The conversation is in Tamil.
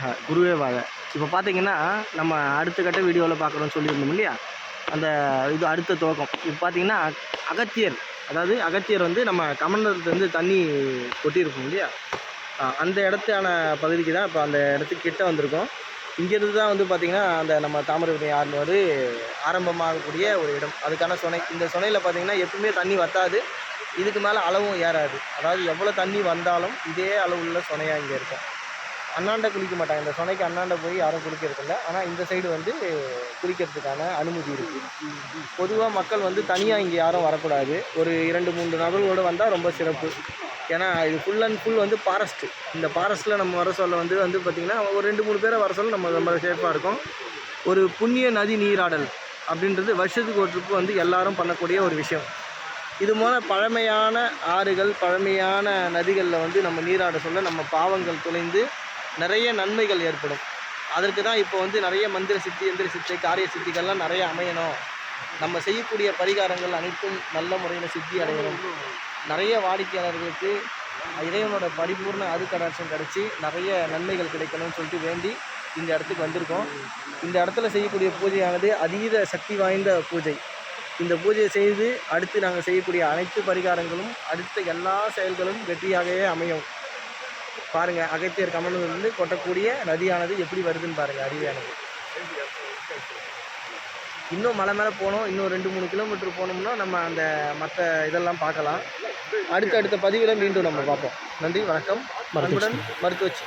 நமக குருவே வாழ. இப்போ பார்த்தீங்கன்னா நம்ம அடுத்த கட்ட வீடியோவில் பார்க்குறோம்னு சொல்லியிருந்தோம் இல்லையா? அந்த இது அடுத்த துவக்கம். இப்போ பார்த்தீங்கன்னா அகத்தியர். அதாவது அகத்தியர் வந்து நம்ம கமண்டலத்துலேருந்து தண்ணி கொட்டியிருக்கோம் இல்லையா? அந்த இடத்தான பகுதிக்கு தான் இப்போ அந்த இடத்துக்கு கிட்ட வந்திருக்கோம். இங்கேருந்து தான் வந்து பார்த்திங்கன்னா அந்த நம்ம தாமிரபரணி ஆறுனு ஆரம்பமாகக்கூடிய ஒரு இடம். அதுக்கான சுனை இந்த சுனையில் பார்த்திங்கன்னா எப்பவுமே தண்ணி வத்தாது. இதுக்கு மேலே அளவும் ஏறாது. அதாவது எவ்வளோ தண்ணி வந்தாலும் இதே அளவுள்ள சுனையாக இங்கே இருக்கும். அண்ணாண்ட குளிக்க மாட்டாங்க. இந்த சுனைக்கு அண்ணாண்ட போய் யாரும் குளிக்கிறதில்ல ஆனால் இந்த சைடு வந்து குளிக்கிறதுக்கான அனுமதி இருக்குது பொதுவாக மக்கள் வந்து தனியாக இங்கே யாரும் வரக்கூடாது. ஒரு இரண்டு மூன்று நபர்களோடு வந்தால் ரொம்ப சிறப்பு. ஏன்னா இது ஃபுல் அண்ட் ஃபுல் வந்து ஃபாரஸ்ட்டு இந்த ஃபாரஸ்ட்டில் நம்ம வர சொல்ல வந்து வந்து பார்த்திங்கன்னா ஒரு ரெண்டு மூணு பேரை வர சொல்ல நம்ம ரொம்ப சேஃபாக இருக்கும். ஒரு புண்ணிய நதி நீராடல் அப்படின்றது வருஷத்துக்கு ஒரு ட்ரிப்பு வந்து எல்லாரும் பண்ணக்கூடிய ஒரு விஷயம். இது போல பழமையான ஆறுகள் பழமையான நதிகளில் வந்து நம்ம நீராட சொல்ல நம்ம பாவங்கள் தொலைந்து நிறைய நன்மைகள் ஏற்படும். அதற்கு தான் இப்போ வந்து நிறைய மந்திர சித்தி எந்திர சித்தி காரிய சித்திகள்லாம் நிறைய அமையணும். நம்ம செய்யக்கூடிய பரிகாரங்கள் அனைத்தும் நல்ல முறையில் சித்தி அடையணும். நிறைய வாடிக்கையாளர்களுக்கு இறைவனோட பரிபூர்ண அருக்கடாட்சம் கிடச்சி நிறைய நன்மைகள் கிடைக்கணும்னு சொல்லிட்டு வேண்டி இந்த இடத்துக்கு வந்திருக்கோம். இந்த இடத்துல செய்யக்கூடிய பூஜையானது அதீத சக்தி வாய்ந்த பூஜை. இந்த பூஜையை செய்து அடுத்து நாங்கள் செய்யக்கூடிய அனைத்து பரிகாரங்களும் அடுத்த எல்லா செயல்களும் வெற்றியாகவே அமையும். பாருங்கள் அகத்தியர் கமலிலிருந்து கொட்டக்கூடிய நதியானது எப்படி வருதுன்னு பாருங்கள் அருவியானது இன்னும் மலை மேலே போனோம் இன்னும் ரெண்டு மூணு கிலோமீட்டர் போனோம்னா நம்ம அந்த மற்ற இதெல்லாம் பார்க்கலாம். அடுத்த அடுத்த பதிவில் மீண்டும் நம்ம பார்ப்போம். நன்றி வணக்கம். அன்புடன் மருத்துவச்சி